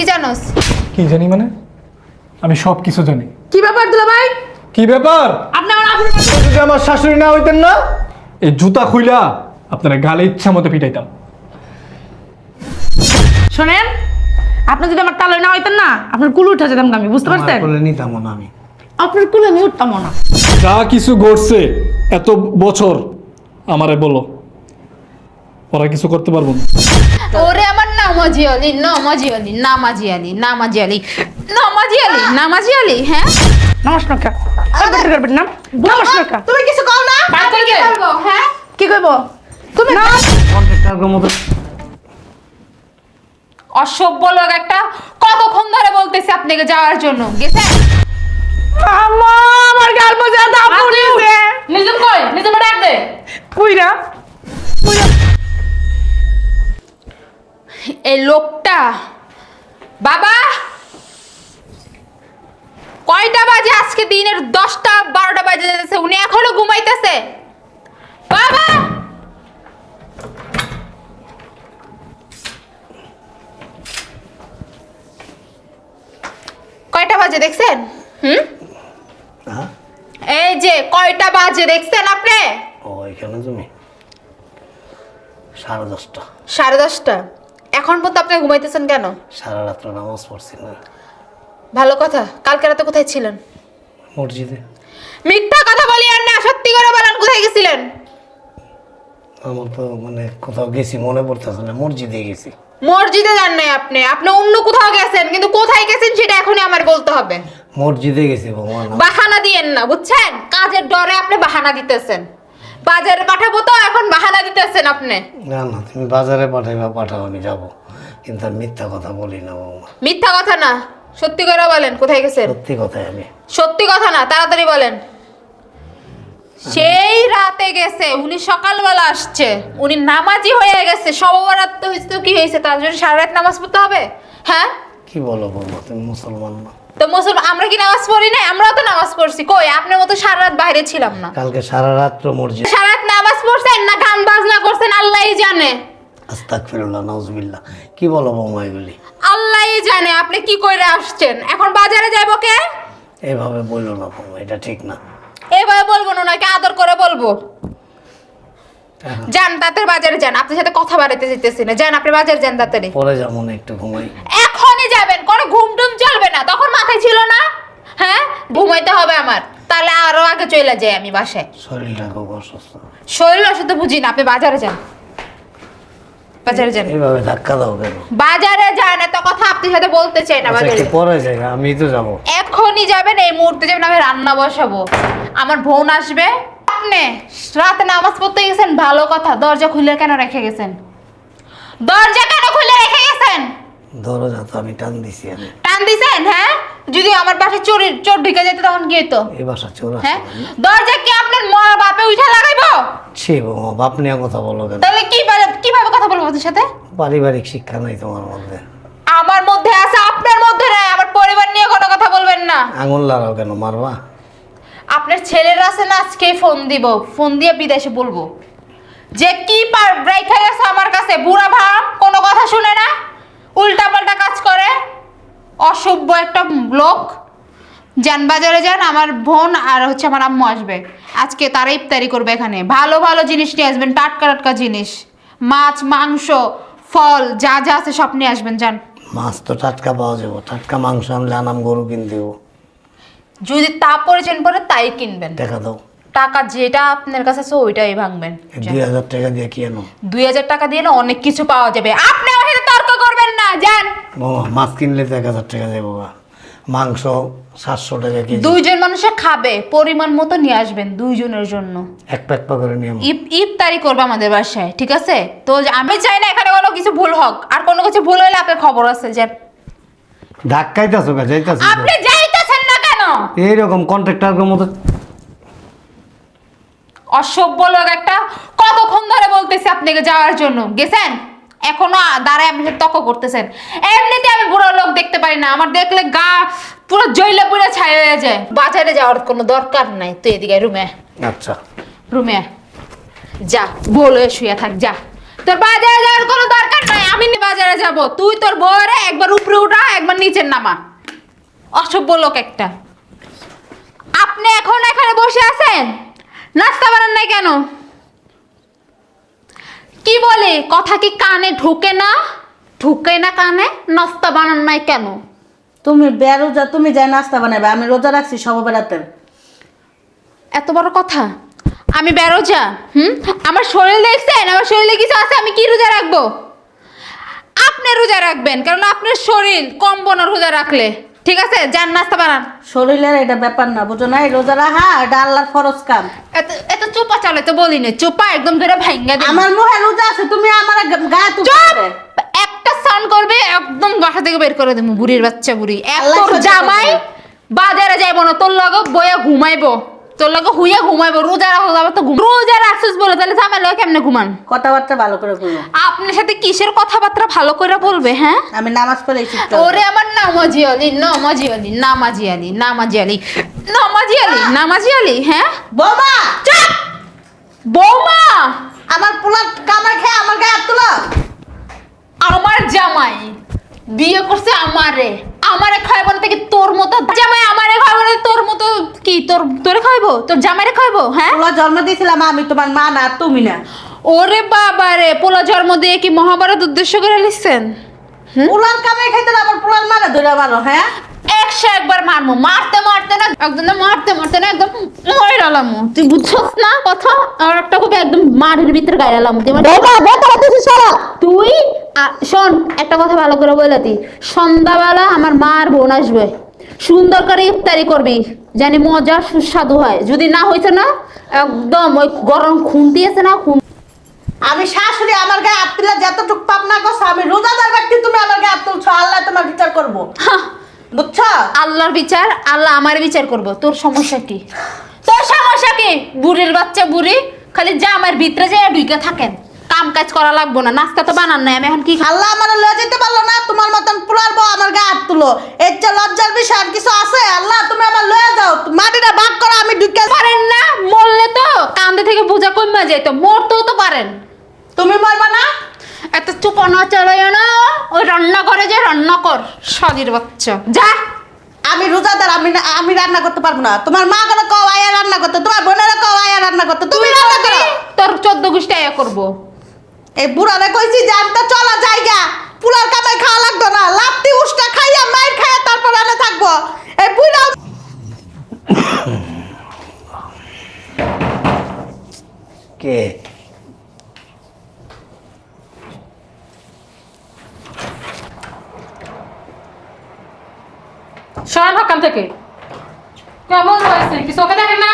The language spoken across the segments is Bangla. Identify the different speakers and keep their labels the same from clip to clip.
Speaker 1: কি জানোস?
Speaker 2: কি জানি মানে? আমি সব কিছু জানি।
Speaker 3: কি ব্যাপার দুলা ভাই
Speaker 2: কি ব্যাপার?
Speaker 3: আপনি আমার আপুর
Speaker 2: যদি আমার শাশুড়ি না হইতেন না? এই জুতা খুইলা আপনারা গালে ইচ্ছা মতো পিটাইতাম।
Speaker 3: শোনেন আপনি যদি আমার তালয় না হইতেন না আপনার কুল উঠে যেতাম আমি বুঝতে পারছেন?
Speaker 4: বলে নিতাম না আমি।
Speaker 3: আপনার কুলে আমি উঠতাম না।
Speaker 2: যা কিছু ঘটছে এত বছর আমারে বলো। ওরা কিছু করতে পারব না।
Speaker 1: ওরে আমার নামাজি আলি নামাজি আলি নামাজি আলি নামাজি আলি নামাজি আলি নামাজি আলি হ্যাঁ
Speaker 3: নমস্কার কা করবেন করবেন না নমস্কার কা
Speaker 1: তুমি কিছু কও না?
Speaker 3: বাদ করে দে।
Speaker 1: করব, হ্যাঁ?
Speaker 3: কি কইব? তুমি না।
Speaker 4: কন্ট্রাক্টরের মতো
Speaker 1: অসভ্য লোক একটা কতক্ষণ ধরে বলতেছে আপনাকে যাওয়ার জন্য? গেছেন
Speaker 3: আম্মা আমার গাল মজা দাও পুলিশে।
Speaker 1: নিজম কই? নিজম ডাক দে।
Speaker 3: পুইরা। পুইরা।
Speaker 1: এই লোকটা। বাবা! কয়টা বাজে আজকে দিনের? দশটা বারোটা বাজে যেতেছে উনি এখনও ঘুমাইতেছে। বাবা! কয়টা বাজে দেখছেন? হুম?
Speaker 4: হ্যাঁ?
Speaker 1: এই যে কয়টা বাজে দেখছেন আপনি?
Speaker 4: ও এখানে তুমি। সাড়ে দশটা।
Speaker 1: সাড়ে দশটা। এখন পর্যন্ত আপনি ঘুমাইতেছেন কেন?
Speaker 4: সারা রাত্র নামাজ পড়ছি না।
Speaker 1: ভালো কথা। কালকে রাতে কোথায় ছিলেন?
Speaker 4: মসজিদে।
Speaker 1: মিথ্যা কথা বলি আর না সত্যি করে বলেন কোথায় গেছিলেন?
Speaker 4: আমার তো মানে কোথাও গেছি মনে পড়তেছে না মসজিদে গেছি।
Speaker 1: মসজিদে যান নাই আপনি। আপনি অন্য কোথাও গেছেন কিন্তু কোথায় গেছেন সেটা এখনই আমার বলতে হবে।
Speaker 4: মসজিদে গেছি ভগবান।
Speaker 1: বাহানা দিয়েন না বুঝছেন? কাজের ডরে আপনি বাহানা দিতেছেন। বাজারে পাঠাবো তো এখন বাহানা দিতেছেন আপনি।
Speaker 4: না না তুমি বাজারে পাঠাইবা পাঠাও আমি যাব। কিন্তু আমি মিথ্যা কথা বলি না বৌমা।
Speaker 1: মিথ্যা কথা না সত্যি করে বলেন কোথায় গেছেন?
Speaker 4: সত্যি কথাই আমি।
Speaker 1: সত্যি কথা না তাড়াতাড়ি বলেন। সেই রাতে গেছে উনি সকালবেলা আসছে। উনি নামাজি হয়ে গেছে সবরাত তো হয়েছে তো কি হয়েছে তার জন্য সারা রাত নামাজ পড়তে হবে? হ্যাঁ?
Speaker 4: কি বলো বৌমা তুমি মুসলমান না।
Speaker 1: তো মুসলমান আমরা কি নামাজ পড়ি না আমরাও তো নামাজ পড়ছি। কই? আপনার মতো সারা রাত বাইরে ছিলাম না।
Speaker 4: কালকে সারা রাত্র মসজিদ।
Speaker 1: সারা রাত নামাজ পড়ছেন না গান বাজনা করছেন? আল্লাহই জানে।
Speaker 4: আস্তাক ফিরুল্লাহ নজবিল্লা কি বলো বৌমা এগুলি?
Speaker 1: আল্লাহই জানে আপনি কি করে আসছেন? এখন বাজারে যাইব কে?
Speaker 4: এভাবে বলল না বৌমা এটা ঠিক না।
Speaker 1: এভাবে বলব না ওনাকে আদর করে বলব। যান তাড়াতাড়ি বাজারে যান। আপনার সাথে কথা বাড়াতে যেতেছি না। যান আপনি বাজারে যান তাড়াতাড়ি।
Speaker 4: পরে যাব না একটু ঘুমাই।
Speaker 1: এখনই যাবেন কোনো ঘুম টুম চলবে না তখন মাথায় ছিল না হ্যাঁ ঘুমাইতে হবে আমার আগে চলে যাই আমি বাসায়।
Speaker 4: শরীরটা খুব অসুস্থ।
Speaker 1: শরীর অসুস্থ বুঝি না আপনি বাজারে যান। বাজারে যান।
Speaker 4: এইভাবে ধাক্কা দাও কেন?
Speaker 1: বাজারে যান এত কথা আপনার সাথে বলতে চাই না
Speaker 4: আচ্ছা
Speaker 1: বাজারে
Speaker 4: পরে যাই আমি তো যাব।
Speaker 1: এখনই যাবেন এই মুহূর্তে যাবেন আমি রান্না বসাবো। আমার বোন আসবে। আপনি রাতে নামাজ পড়তে গেছেন ভালো কথা দরজা খুলে কেন রেখে গেছেন? দরজা কেন খুলে রেখে গেছেন?
Speaker 4: দরজা তো আমি টান দিছি আমি
Speaker 1: টান দিছেন হ্যাঁ? যদি আমার পাশে চোর চোর ঢুকে যেত তখন কি হতো
Speaker 4: এই বাসা চোর আছে
Speaker 1: হ্যাঁ? দরজা কি আপনার মা বাপে উঠা লাগাইবো?
Speaker 4: ছি বাবা বাপ নিয়ে কথা বলো কেন?
Speaker 1: তাহলে কি কীভাবে কথা বলব ওদের সাথে?
Speaker 4: পারিবারিক শিক্ষা নাই তোমার মধ্যে।
Speaker 1: আমার মধ্যে আছে আপনার মধ্যে নাই আমার পরিবার নিয়ে কোনো কথা বলবেন না।
Speaker 4: আঙুল লাগাও কেন মারবা?
Speaker 1: আপনার ছেলেরা আছে না আজকে ফোন দিব। ফোন দিয়ে বিদেশে বলব। যে কি পার রেখে গেছে আমার কাছে বুড়া ভাব কোনো কথা শুনে না? উল্টা পাল্টা কাজ করে। অসভ্য একটা লোক। যান বাজারে যান আমার বোন আর হচ্ছে আমার আম্মু আসবে। আজকে তারা ইফতারি করবে এখানে। ভালো ভালো জিনিস নিয়ে আসবেন টাটকা টাটকা জিনিস। মাছ মাংস ফল যা যা আছে সব নিয়ে আসবেন যান।
Speaker 4: মাছ তো টাটকা পাওয়া যাব। টাটকা মাংস আনলে আনাম গরু কিনতে হব।
Speaker 1: যদি তা পরিচয় পরে তাই কিনবেন।
Speaker 4: দেখা দাও।
Speaker 1: টাকা যেটা আপনার কাছে আছে ওইটাই ভাঙবেন।
Speaker 4: দুই হাজার টাকা দিয়ে কি আনো?
Speaker 1: দুই হাজার টাকা দিয়ে না অনেক কিছু পাওয়া যাবে। আপনি আমার সাথে তর্ক করবেন না যান।
Speaker 4: বাবা মাছ কিনলে তো এক হাজার টাকা যাব। মাংস সাতশো টাকা কেজি।
Speaker 1: দুইজন মানুষে খাবে পরিমাণ মতো নিয়ে আসবেন দুইজনের জন্য।
Speaker 4: এক প্যাক পা করে নিয়ে
Speaker 1: ইফ ইফতারি করবে আমাদের বাসায় ঠিক আছে? তো আমি চাই না এখানে কোনো কিছু ভুল হোক আর কোনো কিছু ভুল হলে আপনার খবর আছে যে
Speaker 4: ধাক্কাইতেছো গা যাইতেছো
Speaker 1: আপনি যাইতেছেন না কেন?
Speaker 4: এইরকম কন্ট্রাক্টারের মতো
Speaker 1: অসভ্য লোক একটা কতক্ষণ ধরে বলতেছি আপনাকে যাওয়ার জন্য? গেছেন? এখনও দাঁড়ায় আপনি তর্ক করতেছেন। এমনিতে আমি বুড়ো লোক দেখতে পারি না। আমার দেখলে গা পুরো জইলে পুরে ছাই হয়ে যায়। বাজারে যাওয়ার কোনো দরকার নাই। তুই এদিকে রুমে
Speaker 4: আচ্ছা।
Speaker 1: রুমে যা বলে শুয়ে থাক যা। তোর বাজারে যাওয়ার কোনো দরকার নাই। আমি নি বাজারে যাব। তুই তোর বউরে একবার উপরে উঠা একবার নিচের নামা। অসভ্য লোক একটা। আপনি এখন এখানে বসে আছেন? নাস্তা বানান নাই কেন? কি বলে? কথা কি কানে ঢুকে না? ঢুকে না কানে? নাস্তা বানান নাই কেন?
Speaker 5: তুমি বেরোজা তুমি যাই নাস্তা বানাবে আমি রোজা রাখছি সব বেড়াতে
Speaker 1: এত বড় কথা? আমি বেরোজা হুম? আমার শরীর দেখছেন? আমার শরীরে কিছু আছে আমি কি রোজা রাখব? আপনি রোজা রাখবেন কারণ আপনার শরীর কম বনা রোজা রাখলে। ঠিক আছে? যান নাস্তা বানান।
Speaker 5: শরীরের এটা ব্যাপার না বুঝো না এই রোজা রাখা এটা আল্লাহর ফরজ কাম।
Speaker 1: এত এত চোপা চলে তো বলি না চোপা একদম ধরে ভাঙ্গা দিন
Speaker 5: আমার মুখে রোজা আছে তুমি আমার গায়ে
Speaker 1: চুপ! একটা সান করবে একদম বাসা থেকে বের করে দেবো বুড়ির বাচ্চা বুড়ি।
Speaker 5: সহ্য
Speaker 1: জামাই বাজারে যাইবো না তোর লগে বইয়া ঘুমাইবো তোর লগে হুইয়া ঘুমাইবো রোজা রাখো যাবে তো রোজা রাখছিস বলে তাহলে জামাই লগে কেমনে ঘুমান?
Speaker 5: কথাবার্তা ভালো করে বলো।
Speaker 1: আপনার সাথে কিসের কথাবার্তা ভালো করে বলবে হ্যাঁ?
Speaker 5: আমি নামাজ পড়ে
Speaker 1: ওরে আমার নামাজি আলি নামাজি আলি নামাজি আলি নামাজি আলি নামাজি আলি নামাজি আলি হ্যাঁ?
Speaker 5: বৌমা!
Speaker 1: চাপ! বৌমা
Speaker 5: আমার পোলার কামার খেয়ে আমার গায়ে হাত তুলো।
Speaker 1: আমার জামাই বিয়ে করছে আমারে। আমারে খাইব না থেকে তোর মতো জামাই আমারে খাইব না তোর মতো কি? তোর তোরে খাইবো তোর জামাইরে খাইবো হ্যাঁ?
Speaker 5: পোলা জন্ম দিয়েছিলাম আমি তোমার মা না তুমি না।
Speaker 1: ওরে বাবা রে পোলা জন্ম দিয়ে কি মহাভারত উদ্দেশ্য করে লিখছেন?
Speaker 5: পোলার কামে খাইতে না আবার পোলার মারা ধরে মারো হ্যাঁ?
Speaker 1: একশো একবার মারমু মারতে মারতে না একদম না মারতে মারতে না একদম মরালাম তুই বুঝছস না কথা? আর একটা খুব একদম ভিতরে গাইলাম তুই তুই শোন একটা কথা ভালো করে বলতি সন্ধ্যাবেলা আমার মা আর বোন আসবে। সুন্দর করে ইফতারি করবি জানি মজা সুস্বাদু হয়। যদি না হয়েছে না একদম ওই গরম খুন্তি আছে না খুন
Speaker 5: আমি শাশুড়ি আমার গায়ে হাত তুলে যতটুকু পাপ না করছ আমি রোজাদার ব্যক্তি তুমি আমার গায়ে হাত আল্লাহ তোমার বিচার করব। বুঝছ?
Speaker 1: আল্লাহর বিচার আল্লাহ আমার বিচার করব। তোর সমস্যা কি? তোর সমস্যা কি? বুড়ির বাচ্চা বুড়ি খালি যা আমার ভিতরে যে ঢুকে থাকেন। কাম কাজ করা লাগবো না নাস্তা তো বানান নাই আমি এখন কি
Speaker 5: আল্লাহ আমার লয়ে যেতে পারল না তোমার মতন পোলার বউ আমার গায়ে হাত তুলো। এর চেয়ে লজ্জার বিষয় আর কিছু আছে? আল্লাহ তুমি আমার লয়ে যাও। মাটিটা ভাগ করো আমি ঢুকে
Speaker 1: পারেন না মরলে তো কান্দে থেকে বোঝা কমে যেত মরতেও তো পারেন।
Speaker 5: তুমি মরবা না?
Speaker 1: এত চুপানা চড়াইও না ওই রান্না করে যে রান্না কর সাদির বাচ্চা। যা
Speaker 5: আমি রোজাদার আমি না- আমি রান্না করতে পারব না। তোমার মা করে কও আয়া রান্না করতে তোমার বোনেরা কও আয়া রান্না করতে। তুমি রান্না করো।
Speaker 1: তোর চোদ্দ গোষ্ঠী আয়া করব।
Speaker 5: এই বুড়ারে কইছি যে আমি তো চলা জায়গা। পুলার কামাই খাওয়া লাগতো না। লাত্তি উষ্টা খাইয়া মাইর খাইয়া তারপর রান্না থাকব। এই বুড়া
Speaker 4: কে?
Speaker 3: থেকে। কেমন কি চোখে দেখেন না?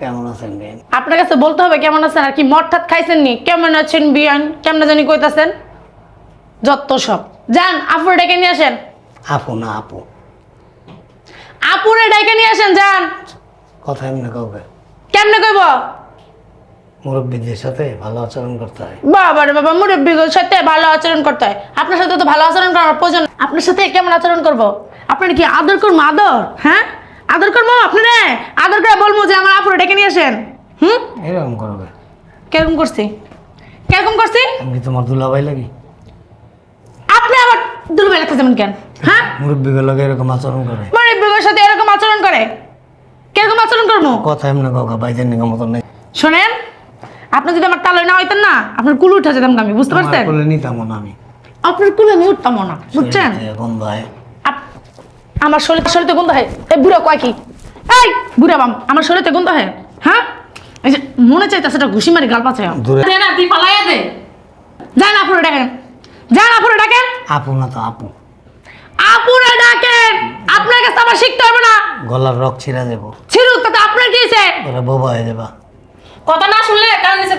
Speaker 4: কেমন আছেন বেন
Speaker 3: আপনার কাছে বলতে হবে কেমন আছেন আর কি মদ ঠাত খাইছেন নি কেমন আছেন বিয়ান? কেমন জানি কইতাছেন? যত সব। যান আপুরে ডেকে নিয়ে আসেন।
Speaker 4: আপু না আপু।
Speaker 3: আপুরে ডেকে নিয়ে আসেন যান।
Speaker 4: কথা এমনি কাউকে
Speaker 3: কেমনে কইব?
Speaker 4: মুরব্বীদের সাথে ভালো আচরণ করতে হয়।
Speaker 3: বাবা রে বাবা মুরব্বীর সাথে ভালো আচরণ করতে হয়। আপনার সাথে তো ভালো আচরণ করার প্রয়োজন আপনার সাথে কেমন আচরণ করব? আপনার কি আদর করব আদর? হ্যাঁ? আদর করব? আপনারে? আদর করে বলব যে আমার আপুরে ডেকে নিয়ে আসেন। হুম?
Speaker 4: এরকম করবে।
Speaker 3: কীরকম করছি? কীরকম করছি?
Speaker 4: আমি তোমার দুলাভাই লাগি?
Speaker 3: আপনি আবার দুর্বল লাগতে যেমন কেন? হ্যাঁ?
Speaker 4: মুরব্বীগুলোকে এরকম আচরণ করে।
Speaker 3: মুরব্বীর সাথে এরকম আচরণ করে? কীরকম আচরণ করব?
Speaker 4: কথা এমনি কাউকে বাইদের নিকা মতন নেই।
Speaker 3: শোনেন আপনি যদি আমার তালয় না হইতেন না আপনার কুল উঠে যেতাম আমি বুঝতে পারছেন?
Speaker 4: কোলে নিতাম না আমি।
Speaker 3: আপনার কুলে আমি উঠতাম না বুঝছেন?
Speaker 4: গন্ধ হয়
Speaker 3: আমার শরীর শরীরতে গন্ধ হয় এই বুড়া কয় কি? এই বুড়া বাম আমার শরীরতে গন্ধ হয় হ্যাঁ? এই যে মনে চাইতেছে এটা ঘুষি মারি গাল পাচ্ছে
Speaker 4: দূরে।
Speaker 3: দে না তুই পালাইয়া দে। যান আপুরে ডাকেন। যান আপুরে ডাকেন।
Speaker 4: আপু না তো আপু।
Speaker 3: আপুরে ডাকেন। আপনার কাছে আমার শিখতে হবে না।
Speaker 4: গলার রক ছিঁড়া দেবো
Speaker 3: ছিরুক তাতে আপনার কি হয়েছে?
Speaker 4: ওরা বোবা হয়ে যাবা।
Speaker 3: কথা না শুনলে কারণ নিচে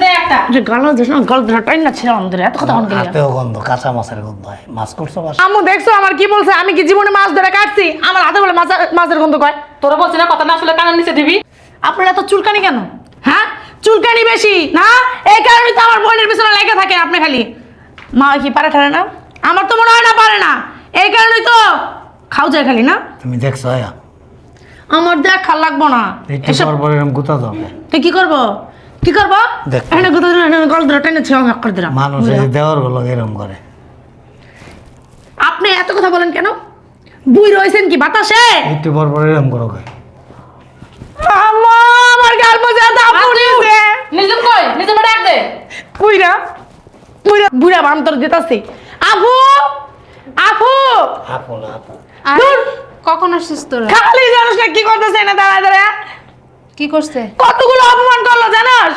Speaker 3: গাল দিস না গাল টাইন না ছিল এত কথা
Speaker 4: হাতেও গন্ধ কাঁচা মাছের গন্ধ হয়। মাছ করছ
Speaker 3: আম্মু দেখছ আমার কি বলছে? আমি কি জীবনে মাছ ধরে কাটছি? আমার হাতে বলে মাছ মাছের গন্ধ কয়।
Speaker 6: তোরা বলছি না কথা না আসলে কানের নিচে দিবি।
Speaker 3: আপনার এত চুলকানি কেন? হ্যাঁ? চুলকানি বেশি না? এই কারণে তো আমার বোনের পিছনে লেগে থাকে আপনি খালি। মা কি পারে ঠারে না? আমার তো মনে হয় না পারে না। এই কারণেই তো খাও যায় খালি না?
Speaker 4: তুমি দেখছ আয়া?
Speaker 3: আমার দেখ খাল লাগবো না। এসব
Speaker 4: এরকম
Speaker 3: তুই কি করব? কি করব?
Speaker 4: দেখ।
Speaker 3: এখানে গল ধরে টেনে ছিল করে দিলাম।
Speaker 4: মানুষ এই দেওয়ারগুলো এরকম করে।
Speaker 3: আপনি এত কথা বলেন কেন? বুই রয়েছেন কি বাতাসে?
Speaker 4: একটু পর পর এরকম করো কয়।
Speaker 3: আম্মা আমার গাল মজা দাও পুলিশে
Speaker 6: নিজম কই? নিজম ডাক দে
Speaker 3: বুইরা বুইরা বুইরা বান্তর দিতাছি। আপু আপু।
Speaker 4: আপন
Speaker 1: আর
Speaker 3: দূর।
Speaker 1: কখন আসছিস তোরা?
Speaker 3: খালি জানোস না কি করতেছে না দাঁড়া দাঁড়া
Speaker 1: কি করছে?
Speaker 3: কতগুলো অপমান করল জানোস?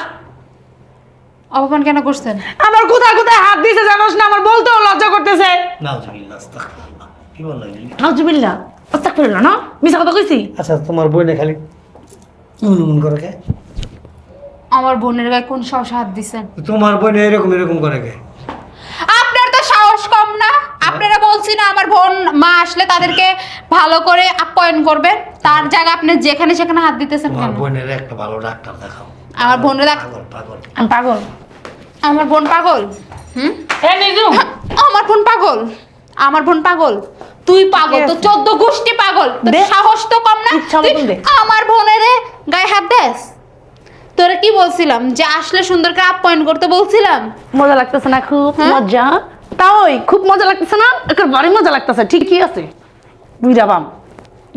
Speaker 1: অপমান কেন করছেন?
Speaker 3: আমার কোথায় কোথায় হাত দিয়েছে জানোস না? আমার বলতেও লজ্জা করতেছে।
Speaker 4: নাউজুবিল্লাহ আস্তাগফিরুল্লাহ। কি বলল?
Speaker 3: নাউজুবিল্লাহ আস্তাগফিরুল্লাহ না? মিছা কথা কইছি?
Speaker 4: আচ্ছা তোমার বইনে খালি উনুন করে কে?
Speaker 1: আমার বোনের গায়ে কোন সাহস হাত দিছেন?
Speaker 4: তোমার বইনে এরকম এরকম করে কে
Speaker 1: আপনার তো সাহস কম না আপনারা বলছি না আমার বোন মা আসলে তাদেরকে ভালো করে আপ্যায়ন করবেন তার জায়গা আপনি যেখানে সেখানে হাত দিতেছেন কেন?
Speaker 4: বোনের একটা ভালো ডাক্তার দেখাও।
Speaker 1: আমার বোনের
Speaker 4: পাগল পাগল
Speaker 3: আমি পাগল?
Speaker 1: আমার বোন পাগল? হুম?
Speaker 6: এ নিজম
Speaker 1: আমার বোন পাগল। আমার বোন পাগল। তুই পাগল তো? চোদ্দ গোষ্ঠী পাগল। তোর সাহস তো কম না। তুই আমার বোনের গায়ে হাত দেস? তোরা কি বলছিলাম? যে আসলে সুন্দর করে আপ্যায়ন করতে বলছিলাম?
Speaker 3: মজা লাগতেছে না খুব?
Speaker 1: হ্যাঁ?
Speaker 3: মজা? তাই খুব মজা লাগতেছে না? একের বাড়ি মজা লাগতেছে ঠিকই আছে? বুঝা বাম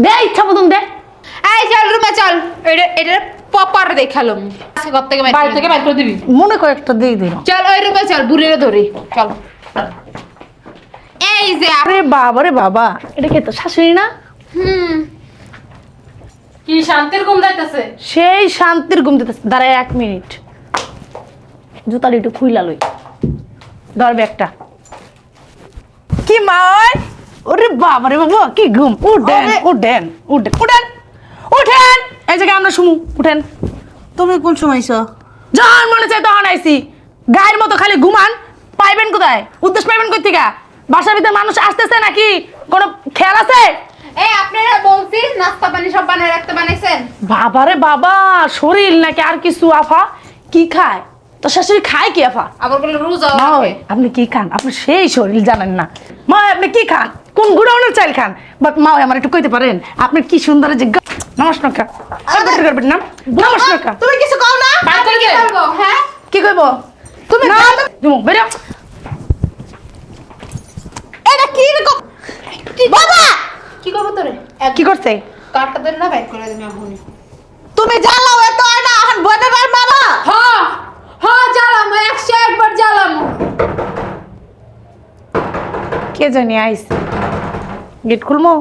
Speaker 3: দে ইচ্ছা মতন দে।
Speaker 1: এই চল রুমে চল। এটা এটা পপার দেখালাম আজকে ঘর থেকে বাইর
Speaker 6: থেকে। বাইর করে দিবি?
Speaker 3: মনে কয়েকটা দিয়ে দিন
Speaker 1: চল ওই রুমে চল বুড়িরে ধরি। চল। এই যে
Speaker 3: আরে বাবা রে বাবা। এটা কি তো শাশুড়ি না?
Speaker 1: হুম।
Speaker 6: কি শান্তির ঘুম যাইতেছে?
Speaker 3: সেই শান্তির ঘুম দিতেছে। দাঁড়ায় এক মিনিট। জুতার একটু খুইলা লই। ধর ব্যাগটা। কি মার ওরে বাবা রে বাবা কি ঘুম উঠেন উঠেন উঠেন উঠেন উঠেন এই জায়গায় আমরা শুমু উঠেন
Speaker 5: তুমি কোন সময়ছ
Speaker 3: যখন মনে চাই তখন আইসি গায়ের মতো খালি ঘুমান পাইবেন কোথায়? উদ্দেশ্য পাইবেন কই থেকে বাসার ভিতরে মানুষ আসতেছে নাকি? কোনো খেয়াল আছে?
Speaker 1: এই আপনারা বলছি নাস্তা পানি সব বানায় রাখতে বানাইছেন?
Speaker 3: বাবারে বাবা শরীর নাকি আর কিছু আফা? কি খায়? তো শাশুড়ি খায় কি আফা?
Speaker 1: আবার বলে রোজা
Speaker 3: আপনি কি খান? আপনি সেই শরীর জানেন না। মা আপনি কি খান? কোন গুড়াউনের চাইল খান? বাট মা আমার একটু কইতে পারেন আপনি কি সুন্দর যে নমস্কার করবেন না নমস্কার
Speaker 5: তুমি কিছু কও না।
Speaker 1: কি করব হ্যাঁ?
Speaker 3: কি কইব? তুমি না তুমি বেরো।
Speaker 5: এটা কি রকম বাবা!
Speaker 1: কি করব তোরে?
Speaker 3: কি করছে?
Speaker 1: ধরে না বাইক করে দিবি এখনই
Speaker 5: তুমি জ্বালাও এত হয় না এখন বোনের আর মারা।
Speaker 1: হ্যাঁ হ্যাঁ জ্বালাম একশো একবার জ্বালাম।
Speaker 3: কে জানি আইছে? গেট খুলমো?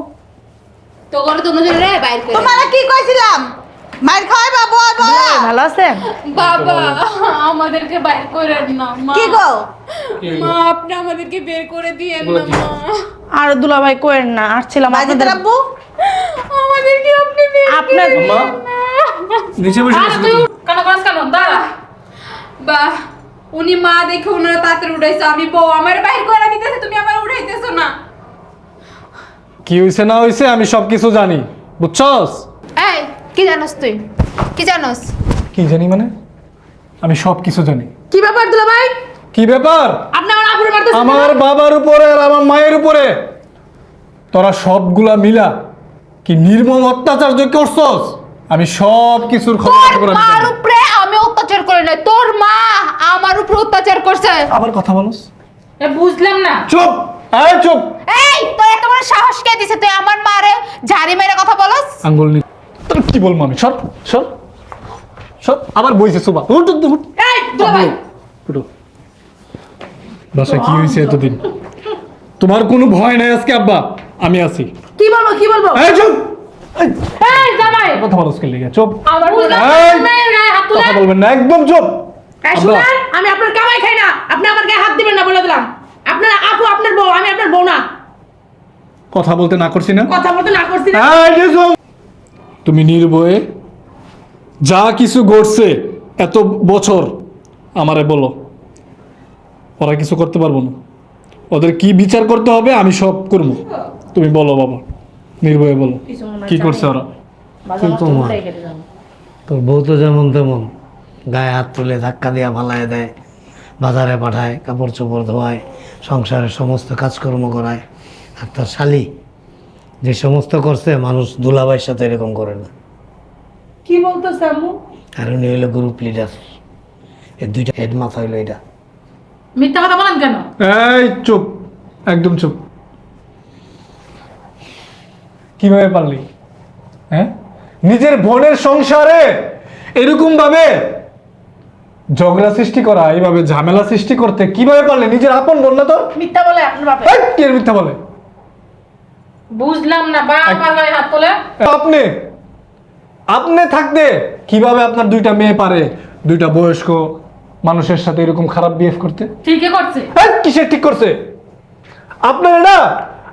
Speaker 1: তো করে তো নজরে রে বাইর করে।
Speaker 5: তোমারে কি কইছিলাম? মার খাওয়াই বাবু
Speaker 3: দুলাভাই, ভালো আছেন?
Speaker 1: বাবা আমাদেরকে বাইর করেন না মা।
Speaker 5: কি গো?
Speaker 1: মা আপনি আমাদেরকে বের করে দিয়েন না মা।
Speaker 3: আর দুলাভাই কোয়েন না আসছিলাম আপনাদের
Speaker 5: রাব্বু
Speaker 1: আমাদেরকে আপনি বের
Speaker 3: আপনার
Speaker 2: আম্মা নিচে বসে
Speaker 6: আরে তুই কেন করাস কেন? দাঁড়া।
Speaker 1: বা উনি মা দেখে ওনারা তাড়াতাড়ি উঠাইছে আমি বউ আমার বাইর করে দিতেছে তুমি আমার উঠাইতেছো না।
Speaker 2: কি হইছে না হইছে আমি সব কিছু জানি। বুঝছস?
Speaker 1: এই কি জানোস তুই? কি জানোস?
Speaker 2: কি জানি মানে? আমি সব কিছু জানি।
Speaker 3: কি ব্যাপার দুলা ভাই?
Speaker 2: কি ব্যাপার?
Speaker 3: আপনি আমার আপুরে মারতেছেন
Speaker 2: আমার বাবার উপরে আর আমার মায়ের উপরে। তোরা সবগুলা মিলা কি নির্মম অত্যাচার যে করছস? আমি সব কিছুর খবর
Speaker 1: তোর
Speaker 2: খবর আমি
Speaker 1: মার উপরে আমি অত্যাচার করে নাই। তোর মা আমার উপরে অত্যাচার করছে।
Speaker 2: আবার কথা বলস।
Speaker 6: এ বুঝলাম না।
Speaker 2: চুপ! এই চুপ!
Speaker 1: এই তোর এত বড় সাহস কে দিছে? তুই আমার মারে ঝাড়ি মেরে কথা বলস?
Speaker 2: আঙ্গুল নি তোর কি বলব আমি? সর সর সর। আবার বইছে সুবা। উঠ উঠ, উঠ।
Speaker 3: এই দুলাভাই
Speaker 2: উঠো। বাসায় কি হয়েছে এতদিন? তোমার কোনো ভয় নাই আজকে আব্বা। আমি আছি।
Speaker 3: কি বলব কি বলব?
Speaker 2: এই চুপ! এই,
Speaker 6: এই জামাই!
Speaker 2: কথা বলস কে লেগে চুপ।
Speaker 6: আমার বুঝলাম
Speaker 2: এই,
Speaker 6: মেয়ের গায়ে হাত তুলে
Speaker 2: কথা বলবেন না একদম চুপ।
Speaker 3: এই শুনেন আমি আপনার কামাই খাই না আপনি আমার গায়ে হাত দিবেন না বলে দিলাম। আপনার আপু আপনার বউ আমি আপনার বউ না।
Speaker 2: কথা বলতে না করছি না?
Speaker 3: কথা বলতে না করছি না।
Speaker 2: তুমি নির্ভয়ে যা কিছু ঘটছে এত বছর আমারে বলো। ওরা কিছু করতে পারব না। ওদের কি বিচার করতে হবে আমি সব করব। তুমি বলো বাবা। নির্ভয়ে বলো। কি করছে ওরা?
Speaker 4: কিন্তু তোর বউ তো যেমন তেমন গায়ে হাত তুলে ধাক্কা দিয়া ফালায় দেয় বাজারে পাঠায় কাপড় চোপড় ধোয়ায় সংসারের সমস্ত কাজকর্ম করায়। আর তার শালি যে সমস্ত করছে মানুষ দুলাভাইয়ের সাথে এরকম করে না।
Speaker 3: কি বলতেছে আম্মু?
Speaker 4: আর উনি হইল গ্রুপ লিডার এই দুইটা হেড মাথা হইল এটা।
Speaker 6: মিথ্যা কথা বলেন কেন?
Speaker 2: এই চুপ। একদম চুপ। কীভাবে পারলি? হ্যাঁ? নিজের বোনের সংসারে এরকম ভাবে ঝগড়া সৃষ্টি করা এইভাবে ঝামেলা সৃষ্টি করতে কীভাবে পারলে? নিজের আপন বোন না তোর?
Speaker 3: মিথ্যা বলে আপনার বাপে।
Speaker 2: এই, কি মিথ্যা বলে?
Speaker 6: বুঝলাম না গায়ে হাত তোলে।
Speaker 2: আপনি আপনি থাকতে কীভাবে আপনার দুইটা মেয়ে পারে? দুইটা বয়স্ক মানুষের সাথে এরকম খারাপ বিহেভ করতে?
Speaker 6: ঠিকই করছে।
Speaker 2: কিসের ঠিক করছে? আপনার না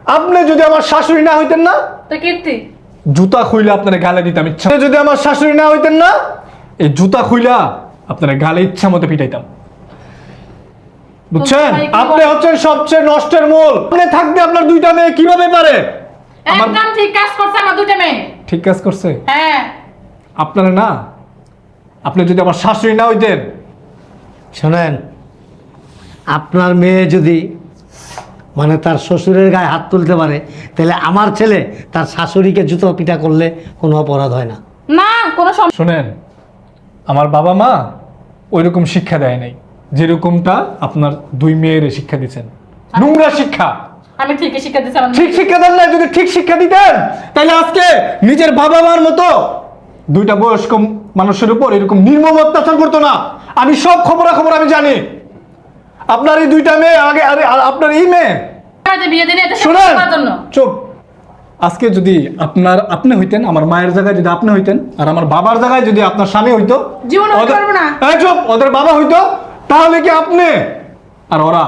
Speaker 2: আপনি যদি আমার শাশুড়ি না হইতেন না?
Speaker 6: তো কীর্তি?
Speaker 2: জুতা খুইলে আপনার গালে দিতাম ইচ্ছা আপনি যদি আমার শাশুড়ি না হইতেন না এই জুতা খুইলা আপনার গালে ইচ্ছা মতো পিটাইতাম। বুঝছেন?
Speaker 6: ভাই কি
Speaker 2: আপনি? হচ্ছেন সবচেয়ে নষ্টের মূল। আপনি থাকতে আপনার দুইটা মেয়ে কীভাবে পারে? আমার
Speaker 6: একদম ঠিক কাজ করছে আমার দুইটা মেয়ে।
Speaker 2: ঠিক কাজ করছে?
Speaker 6: হ্যাঁ।
Speaker 2: আপনারা না? আপনি যদি আমার শাশুড়ি না হইতেন?
Speaker 4: শোনেন আপনার মেয়ে যদি মানে তার শ্বশুরের গায়ে হাত তুলতে পারে তাহলে আমার ছেলে তার শাশুড়িকে জুতো পিটা করলে কোনো অপরাধ হয় না।
Speaker 6: না কোনো সম
Speaker 2: শোনেন আমার বাবা মা ওইরকম শিক্ষা দেয় নাই যেরকমটা আপনার দুই মেয়ের শিক্ষা দিচ্ছেন নোংরা শিক্ষা।
Speaker 6: আমি ঠিকই শিক্ষা দিচ্ছি আমার
Speaker 2: ঠিক শিক্ষা দেন না যদি ঠিক শিক্ষা দিতেন তাহলে আজকে নিজের বাবা মার মতো দুইটা বয়স্ক মানুষের উপর এরকম নির্মম অত্যাচার করতো না। আমি সব খবরাখবর আমি জানি। আপনার এই দুইটা মেয়ে আগে আরে আপনার এই মেয়ে? শুনেন! চুপ। আজকে যদি আপনার আপনি হইতেন আমার মায়ের জায়গায় যদি আপনি হইতেন আর আমার বাবার জায়গায় যদি আপনার স্বামী হইতো
Speaker 3: জীবনে পারব না।
Speaker 2: চুপ ওদের বাবা হইতো তাহলে কি আপনি? আর ওরা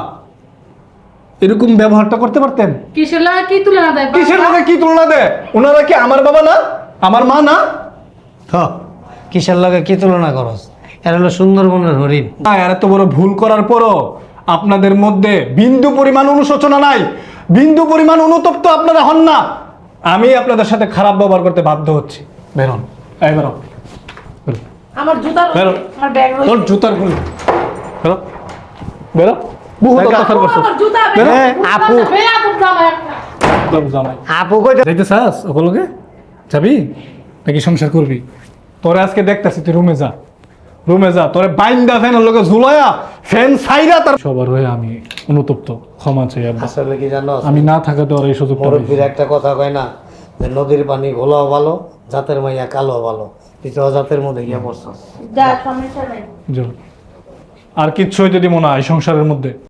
Speaker 2: এরকম ব্যবহারটা করতে পারতেন?
Speaker 6: কিসের লাগে কি তুলে দেয়?
Speaker 2: কিসের মধ্যে কি তুলনা দেয়? ওনারা কি আমার বাবা না? আমার মা না?
Speaker 4: হ কিসের লগে কি তুলনা করস? এর হলো সুন্দরবনের হরিণ।
Speaker 2: না, আর এত বড় ভুল করার পরও আপনাদের মধ্যে বিন্দু পরিমাণ অনুশোচনা নাই। বিন্দু পরিমাণ অনুতপ্ত আপনারা হন না। আমি আপনাদের সাথে খারাপ ব্যবহার করতে বাধ্য হচ্ছি। বেরোন। এই বেরো। বেরো।
Speaker 3: আমার জুতা
Speaker 2: বেরো।
Speaker 3: আমার ব্যাগ রয়েছে।
Speaker 2: তোর জুতার খুলি বেরো। বেরো। বহু
Speaker 3: আমার জুতা
Speaker 2: বেরো।
Speaker 4: আপু।
Speaker 6: জামাই একটা।
Speaker 2: জামাই।
Speaker 4: আপু
Speaker 2: যাইতে চাস? ওগুলোকে যাবি? নাকি সংসার করবি? তোরে আজকে দেখতেছি তুই রুমে যা। রুমে যা তোরে বাইন্দা ফ্যানের লোকে ঝুলায়া ফ্যান সাইরা তার সবার হয়ে আমি অনুতপ্ত ক্ষমা চাই আব্বা।
Speaker 4: আসলে কি জানো?
Speaker 2: আমি না থাকাতে আর এই সুযোগটা
Speaker 4: মুরব্বীর একটা কথা কয় না যে নদীর পানি ঘোলাও ভালো জাতের মাইয়া কালো ভালো। তুই তো জাতের মধ্যে গিয়া পড়ছস
Speaker 3: যা সমস্যা নাই।
Speaker 2: আর কিছু যদি মনে হয় সংসারের মধ্যে।